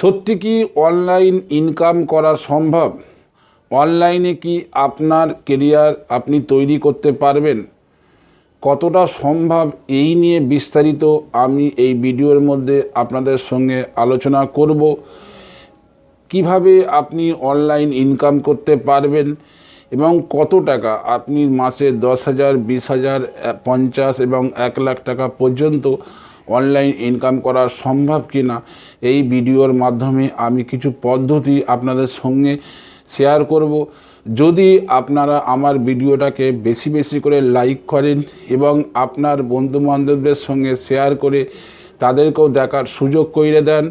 সত্যি কি online income করা সম্ভব? অনলাইনে কি আপনার কেরিয়ার আপনি তৈরি করতে পারবেন? কতটা সম্ভব এই নিয়ে বিস্তারিত আমি এই ভিডিওর মধ্যে আপনাদের সঙ্গে আলোচনা করব। কীভাবে আপনি অনলাইন ইনকাম করতে পারবেন এবং কত টাকা আপনি মাসে দশ হাজার, বিশ হাজার, পঞ্চাশ এবং এক লাখ টাকা পর্যন্ত অনলাইন ইনকাম করা সম্ভব কি না এই ভিডিওর মাধ্যমে আমি কিছু পদ্ধতি আপনাদের সঙ্গে শেয়ার করব। যদি আপনারা আমার ভিডিওটাকে বেশি বেশি করে লাইক করেন এবং আপনার বন্ধুবান্ধবদের সঙ্গে শেয়ার করে তাদেরকেও দেখার সুযোগ করে দেন,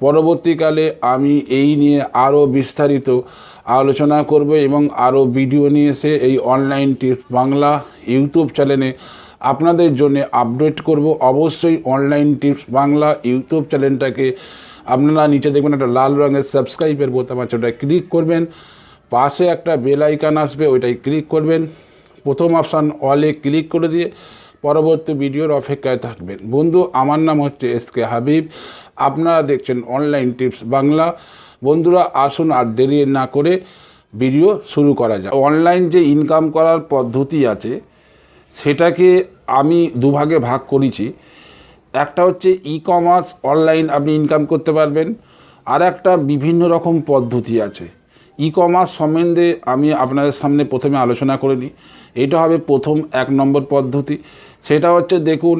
পরবর্তীকালে আমি এই নিয়ে আরও বিস্তারিত আলোচনা করব এবং আরও ভিডিও নিয়ে এসে এই অনলাইন টিপস বাংলা ইউটিউব চ্যানেলে আপনাদের জন্য আপডেট করব। অবশ্যই অনলাইন টিপস বাংলা ইউটিউব চ্যানেলটাকে। আপনারা নিচে দেখবেন একটা লাল রঙের সাবস্ক্রাইবের বোতাম আছে, ওটায় ক্লিক করবেন। পাশে একটা বেল আইকান আসবে ওইটাই ক্লিক করবেন। প্রথম অপশান অলে ক্লিক করে দিয়ে পরবর্তী ভিডিওর অপেক্ষায় থাকবেন। বন্ধু, আমার নাম হচ্ছে এস কে হাবিব। আপনারা দেখছেন অনলাইন টিপস বাংলা। বন্ধুরা, আসুন আর দেরি না করে ভিডিও শুরু করা যায় অনলাইন যে ইনকাম করার পদ্ধতি আছে সেটাকে আমি দুভাগে ভাগ করেছি। একটা হচ্ছে ই কমার্স অনলাইন আপনি ইনকাম করতে পারবেন। আর একটা বিভিন্ন রকম পদ্ধতি আছে। ই কমার্স সম্বন্ধে আমি আপনাদের সামনে প্রথমে আলোচনা করে নিই। এটা হবে প্রথম এক নম্বর পদ্ধতি। সেটা হচ্ছে দেখুন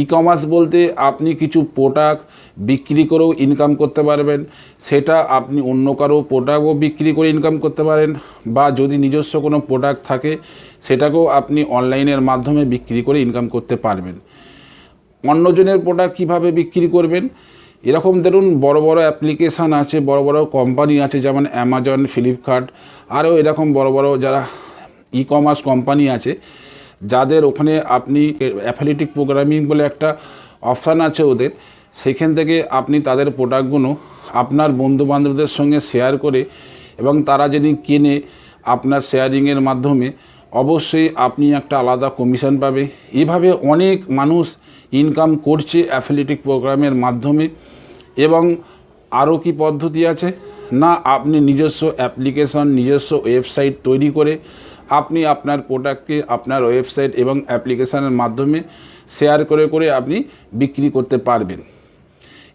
ই কমার্স বলতে আপনি কিছু প্রোডাক্ট বিক্রি করেও ইনকাম করতে পারবেন, সেটা আপনি অন্য কারও প্রোডাক্টও বিক্রি করে ইনকাম করতে পারেন, বা যদি নিজস্ব কোনো প্রোডাক্ট থাকে, সেটাকেও আপনি অনলাইনের মাধ্যমে বিক্রি করে ইনকাম করতে পারবেন। অন্যজনের প্রোডাক্ট কীভাবে বিক্রি করবেন? এরকম ধরুন, বড় বড় অ্যাপ্লিকেশান আছে, বড় বড় কোম্পানি আছে, যেমন অ্যামাজন ফ্লিপকার্ট আরও এরকম বড় বড় যারা ই কমার্স কোম্পানি আছে যাদের ওখানে আপনি অ্যাফিলিটিক প্রোগ্রামিং বলে একটা অপশান আছে ওদের, সেখান থেকে আপনি তাদের প্রোডাক্টগুলো আপনার বন্ধু বান্ধবদের সঙ্গে শেয়ার করে এবং তারা যদি কেনে আপনার শেয়ারিংয়ের মাধ্যমে, অবশ্যই আপনি একটা আলাদা কমিশন পাবে। এভাবে অনেক মানুষ ইনকাম করছে অ্যাফিলিটিক প্রোগ্রামের মাধ্যমে এবং আরও কি পদ্ধতি আছে? না, আপনি নিজস্ব অ্যাপ্লিকেশন, নিজস্ব ওয়েবসাইট তৈরি করে আপনি আপনার প্রোডাক্টকে আপনার ওয়েবসাইট এবং অ্যাপ্লিকেশানের মাধ্যমে শেয়ার করে করে আপনি বিক্রি করতে পারবেন।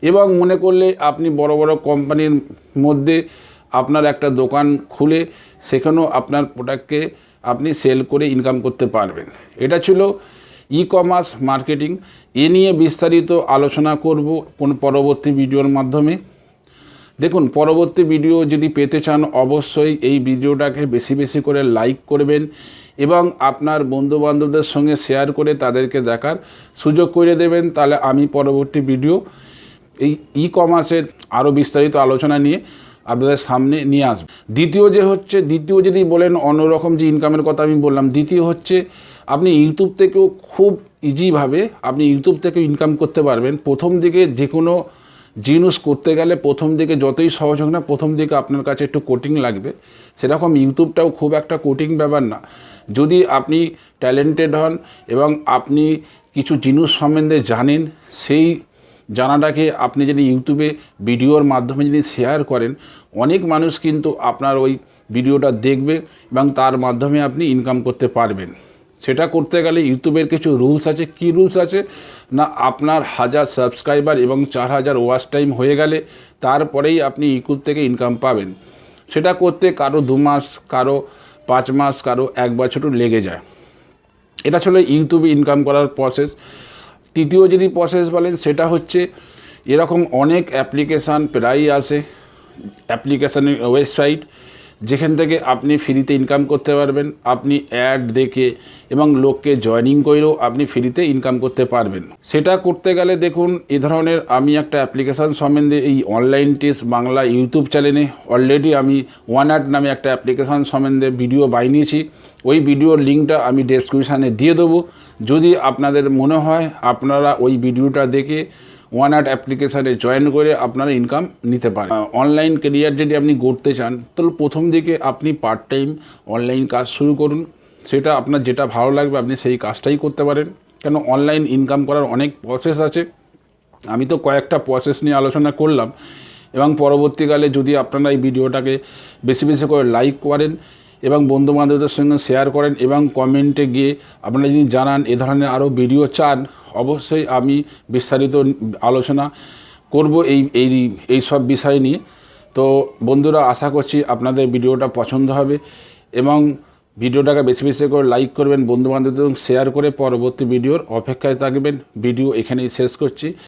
এবং মনে করলে আপনি বড় বড় কোম্পানির মধ্যে আপনার একটা দোকান খুলে সেখানেও আপনার প্রোডাক্টকে আপনি সেল করে ইনকাম করতে পারবেন। এটা ছিল ই কমার্স মার্কেটিং এ নিয়ে বিস্তারিত আলোচনা করব কোন পরবর্তী ভিডিওর মাধ্যমে। দেখুন, পরবর্তী ভিডিও যদি পেতে চান, অবশ্যই এই ভিডিওটাকে বেশি বেশি করে লাইক করবেন এবং আপনার বন্ধুবান্ধবদের সঙ্গে শেয়ার করে তাদেরকে দেখার সুযোগ করে দেবেন। তাহলে আমি পরবর্তী ভিডিও এই ই কমার্সের আরও বিস্তারিত আলোচনা নিয়ে আপনাদের সামনে নিয়ে আসবে। দ্বিতীয় যে হচ্ছে, দ্বিতীয় যদি বলেন অন্যরকম যে ইনকামের কথা আমি বললাম, দ্বিতীয় হচ্ছে আপনি ইউটিউব থেকেও খুব ইজিভাবে আপনি ইউটিউব থেকে ইনকাম করতে পারবেন। প্রথম দিকে যে কোনো জিনিস করতে গেলে প্রথম দিকে যতই সহজ হোক না, প্রথম দিকে আপনার কাছে একটু কোটিং লাগবে। সেরকম ইউটিউবটাও খুব একটা কোটিং ব্যাপার না। যদি আপনি ট্যালেন্টেড হন এবং আপনি কিছু জিনিস সম্বন্ধে জানেন, সেই জানাটাকে আপনি যদি ইউটিউবে ভিডিওর মাধ্যমে যদি শেয়ার করেন, অনেক মানুষ কিন্তু আপনার ওই ভিডিওটা দেখবে এবং তার মাধ্যমে আপনি ইনকাম করতে পারবেন। সেটা করতে গেলে ইউটিউবের কিছু রুলস আছে। কী রুলস আছে? না, আপনার হাজার সাবস্ক্রাইবার এবং চার হাজার ওয়াচ টাইম হয়ে গেলে তারপরেই আপনি ইউটিউব থেকে ইনকাম পাবেন। সেটা করতে কারও দু মাস, কারও পাঁচ মাস, কারও এক বছরও লেগে যায়। এটা ছিল ইউটিউবে ইনকাম করার প্রসেস তৃতীয় যদি প্রসেস বলেন, সেটা হচ্ছে এরকম অনেক অ্যাপ্লিকেশান প্রায়ই আসে। অ্যাপ্লিকেশানের ওয়েবসাইট যেখান থেকে আপনি ফ্রিতে ইনকাম করতে পারবেন, আপনি অ্যাড দেখে এবং লোককে জয়নিং করেও আপনি ফ্রিতে ইনকাম করতে পারবেন। সেটা করতে গেলে দেখুন, এ ধরনের আমি একটা অ্যাপ্লিকেশান সম্বন্ধে এই অনলাইন টেস্ট বাংলা ইউটিউব চ্যানেলে অলরেডি আমি ওয়ান আর্ট নামে একটা অ্যাপ্লিকেশান সম্বন্ধে ভিডিও বানিয়েছি। ওই ভিডিওর লিঙ্কটা আমি ডেসক্রিপশানে দিয়ে দেবো। যদি আপনাদের মনে হয়, আপনারা ওই ভিডিওটা দেখে ওয়ান আর্ট অ্যাপ্লিকেশানে জয়েন করে আপনারা ইনকাম নিতে পারেন। অনলাইন কেরিয়ার যদি আপনি গড়তে চান, তাহলে প্রথম দিকে আপনি পার্ট টাইম অনলাইন কাজ শুরু করুন। সেটা আপনার যেটা ভালো লাগবে, আপনি সেই কাজটাই করতে পারেন। কেন অনলাইন ইনকাম করার অনেক প্রসেস আছে। আমি তো কয়েকটা প্রসেস নিয়ে আলোচনা করলাম। এবং পরবর্তীকালে যদি আপনারা এই ভিডিওটাকে বেশি বেশি করে লাইক করেন এবং বন্ধু বান্ধবদের সঙ্গে শেয়ার করেন এবং কমেন্টে গিয়ে আপনারা যদি জানান এ ধরনের আরও ভিডিও চান, অবশ্যই আমি বিস্তারিত আলোচনা করব এই এই এই সব বিষয় নিয়ে। তো বন্ধুরা, আশা করছি আপনাদের ভিডিওটা পছন্দ হবে এবং ভিডিওটাকে বেশি বেশি করে লাইক করবেন বন্ধু বান্ধবদের শেয়ার করে পরবর্তী ভিডিওর অপেক্ষায় থাকবেন। ভিডিও এখানেই শেষ করছি।